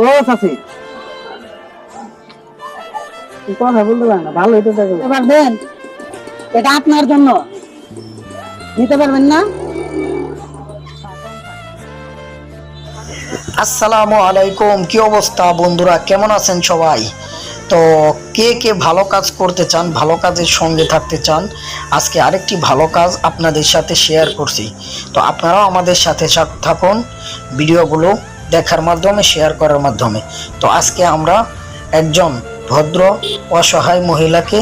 ও চাচি। কথা বলতে পারেন না ভালো হইতে থাকে পারবেন? এটা আপনার জন্য। নিতে পারবেন না? আসসালামু আলাইকুম কি অবস্থা বন্ধুরা? কেমন আছেন সবাই? তো কে কে ভালো কাজ করতে চান ভালো কাজের সঙ্গে থাকতে চান আজকে আরেকটি ভালো কাজ আপনাদের সাথে শেয়ার করছি। তো আপনারাও আমাদের সাথে সাথে থাকুন ভিডিওগুলো দেখার মাধ্যমে শেয়ার করার মাধ্যমে। তো আজকে আমরা একজন ভদ্র, অসহায় মহিলাকে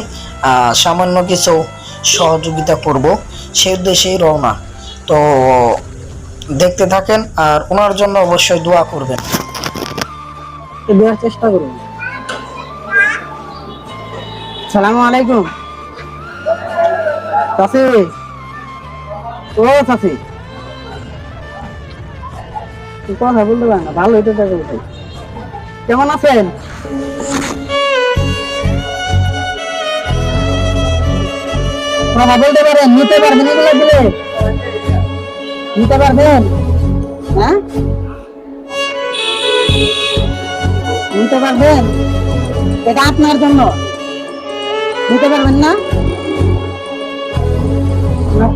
সামান্য কিছু সহযোগিতা করব। সেই উদ্দেশ্যেই রওনা। তো দেখতে থাকেন আর ওনার জন্য অবশ্যই দোয়া করবেন। দেওয়ার চেষ্টা করুন। সালামু আলাইকুম। ও চাচি। কথা বলতে পারেন না, ভালো হইতে। কেমন আছেন? কথা বলতে পারেন, নিতে পারবেন এগুলো দিলে। নিতে পারবেন? হ্যাঁ? নিতে পারবেন? এটা আপনার জন্য। নিতে পারবেন না?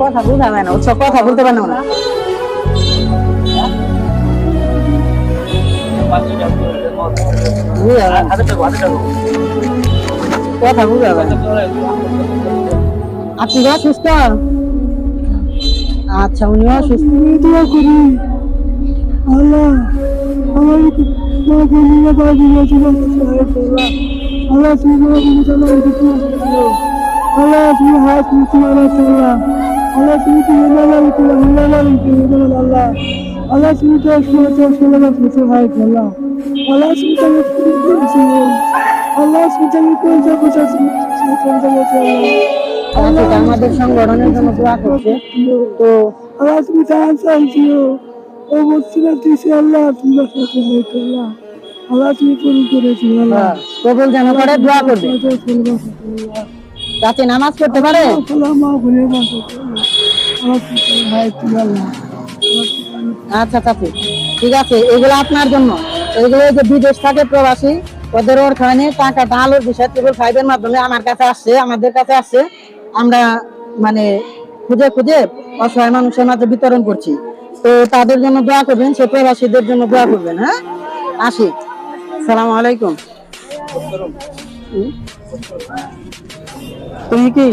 কথা বুঝা যায় না কথা বলতে পারে না বুঝা যায় না। কথা বুঝা যায় আপনি অসুস্থ আচ্ছা উনি অসুস্থ দোয়া করি আল্লাহ আমার বোনিরা বাড়ি গেছিল আল্লাহ তুমি মা বোনি চলো আল্লাহ তুমি হাত মুক্তি আল্লাহ আল্লাহ তুমি নালা লিখে আল্লাহ আল্লাহ তুমি তো শুনেছ শুনে না শুনেছ ভাই আল্লাহ আল্লাহ তুমি তো আল্লাহ তুমি তো কোন যাব আচ্ছা আমাদের সংগঠনের জন্য দোয়া করছে তো আল্লাহ তুমি জাহান চাইছিও ও বলছিল দিছে আল্লাহ তুমি সাথে হইতে আল্লাহ আল্লাহ তুমি করেছি আল্লাহ করে দোয়া করবে চাচি নামাজ পড়তে পারে আচ্ছা চাচি ঠিক আছে, এগুলো আপনার জন্য। এগুলো যে বিদেশ থাকে প্রবাসী, ওদের ওখানে টাকাটা আলোর বিষয় টেবিল ফাইভের মাধ্যমে আমার কাছে আসছে, আমাদের কাছে আসছে। আমরা মানে খুঁজে খুঁজে অসহায় মানুষের মাঝে বিতরণ করছি। তো তাদের জন্য দোয়া করবেন সে প্রবাসীদের জন্য দোয়া করবেন হ্যাঁ? আসি। সালাম আলাইকুম। তুমি কি?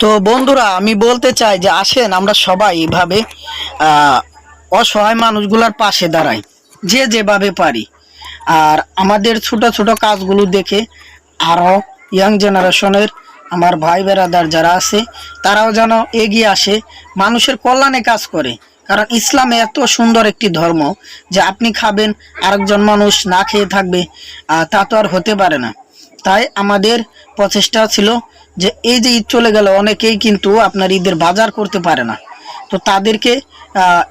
তো বন্ধুরা, আমি বলতে চাই যে আসেন, আমরা সবাই এভাবে অসহায় মানুষগুলোর পাশে দাঁড়াই, যে যেভাবে পারি। আর আমাদের ছোট ছোট কাজগুলো দেখে আরও ইয়াং জেনারেশনের আমার ভাই বেরাদার যারা আছে, তারাও যেন এগিয়ে আসে, মানুষের কল্যাণে কাজ করে। কারণ ইসলামে এত সুন্দর একটি ধর্ম যে আপনি খাবেন, আরেকজন মানুষ না খেয়ে থাকবে তা তো আর হতে পারে না। তাই আমাদের প্রচেষ্টা ছিল যে এই যে ঈদ চলে গেল, অনেকেই কিন্তু আপনার ঈদের বাজার করতে পারে না। তো তাদেরকে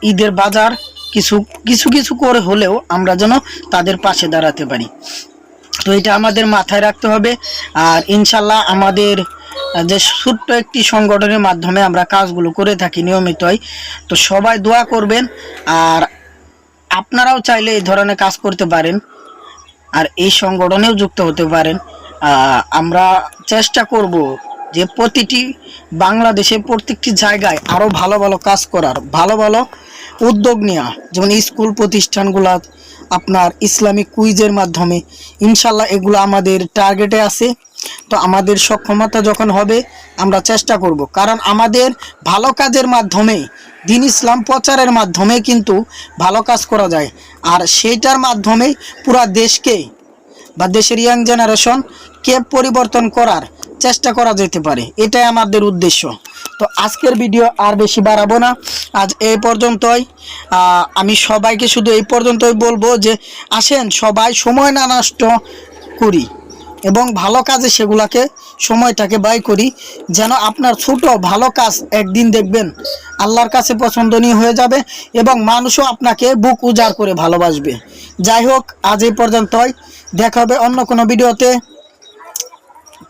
ঈদের বাজার কিছু কিছু কিছু করে হলেও আমরা যেন তাদের পাশে দাঁড়াতে পারি। তো এটা আমাদের মাথায় রাখতে হবে। আর ইনশাল্লাহ আমাদের যে ছোট্ট একটি সংগঠনের মাধ্যমে আমরা কাজগুলো করে থাকি নিয়মিতই। তো সবাই দোয়া করবেন। আর আপনারাও চাইলে এই ধরনের কাজ করতে পারেন। আর এই সংগঠনেও যুক্ত হতে পারেন। আমরা চেষ্টা করব যে প্রতিটি বাংলাদেশে প্রত্যেকটি জায়গায় আরও ভালো ভালো কাজ করার, ভালো ভালো উদ্যোগ নেওয়া যেমন স্কুল প্রতিষ্ঠানগুলা, আপনার ইসলামিক কুইজের মাধ্যমে, ইনশাল্লাহ এগুলো আমাদের টার্গেটে আছে। তো আমাদের সক্ষমতা যখন হবে, আমরা চেষ্টা করব। কারণ আমাদের ভালো কাজের মাধ্যমে, দিন ইসলাম প্রচারের মাধ্যমে কিন্তু ভালো কাজ করা যায়। আর সেইটার মাধ্যমে পুরা দেশকে বা দেশের ইয়াং জেনারেশন কে পরিবর্তন করার চেষ্টা করা যেতে পারে। এটাই আমাদের উদ্দেশ্য। তো আজকের ভিডিও আর বেশি বাড়াবো না। আজ এই পর্যন্তই। আমি সবাইকে শুধু এই পর্যন্তই বলব যে, আসেন সবাই সময় না নষ্ট করি। এবং ভালো কাজে সেগুলাকে সময়টাকে ব্যয় করি, যেন আপনার ছোট ভালো কাজ একদিন দেখবেন আল্লাহর কাছে পছন্দনীয় হয়ে যাবে এবং মানুষও আপনাকে বুক উজাড় করে ভালোবাসবে। যাই হোক, আজ এই পর্যন্তই। দেখা হবে অন্য কোনো ভিডিওতে।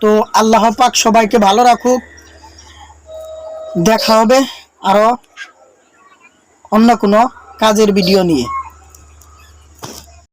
তো আল্লাহ পাক সবাইকে ভালো রাখুক। দেখা হবে আরও অন্য কোনো কাজের ভিডিও নিয়ে।